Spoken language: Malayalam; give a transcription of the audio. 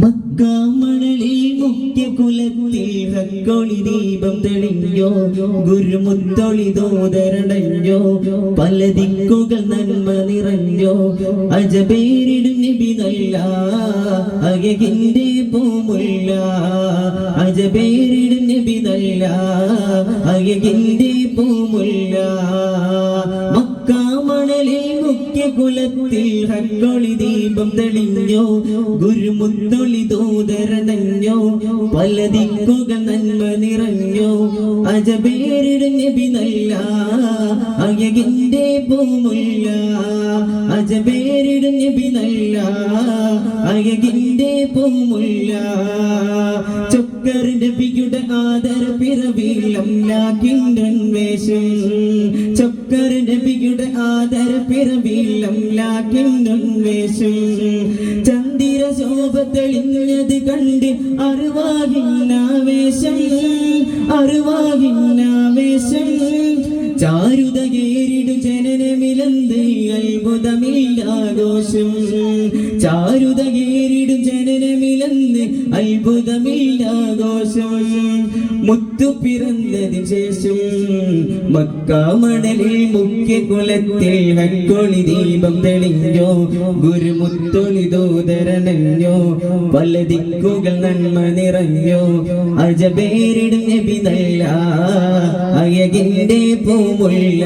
മക്കാമണലിൽ മുഖ്യ കുലത്തിൽ ഹക്കൊളി ദീപം തെളിഞ്ഞോ ഗുരുമുത്തൊളി ദോതരണഞ്ഞോ പല ദിക്കുകൾ നന്മ നിറഞ്ഞോ അജബേരിടും നബി നല്ല അകകിന്റെ പൂമുല്ല. അജബേരിടും നബി നല്ല അകകിന്റെ പൂമുല്ല. മക്കാമണലിൽ കുലത്തിൽ ഹക്കൊളി ദീപം തെളിഞ്ഞോ. ഗുരുമുത്തൊളി ദൂതരനഞ്ഞോ. പല ദിക്കുകൾ നന്മ നിറഞ്ഞോ. അജബേരിട നബി നല്ല അയകിന്റെ പൂമുല്ല. നബി നല്ല അയകിന്റെ പൂമുല്ല. ചൊക്കർ നബിയുടെ ആദര പിറവിയിലും ലാക്കിണ്ടൻ വേഷം ചൊക്കർ നബിയുടെ ആദര പിറവിയിലും ലാക്കിണ്ടൻ വേഷം. ചന്ദിര ശോഭ തെളിഞ്ഞത് കണ്ട് അറിവാകിന്നാവേശം അറിവാകിന്നാവേശം ചാരുതകേരിടു ജനനമിലന്ത് അത്ഭുതമില്ലാഘോഷം ചാരുതകേരിടു ജനനമിലന്ത് അത്ഭുതമില്ലാഘോഷം മുത്തു പിറന്നതിന് ശേഷം മക്കാമണലിൽ മുഖ്യ കുലത്തിൽ വെക്കൊളി ദീപം തെളിഞ്ഞോ. ഗുരുമുത്തൊളി ദൂതരനഞ്ഞോ. പല ദിക്കുകൾ നന്മ നിറഞ്ഞോ. അജപേരിടും നബി നല്ല അയകിന്റെ പൂമുല്ല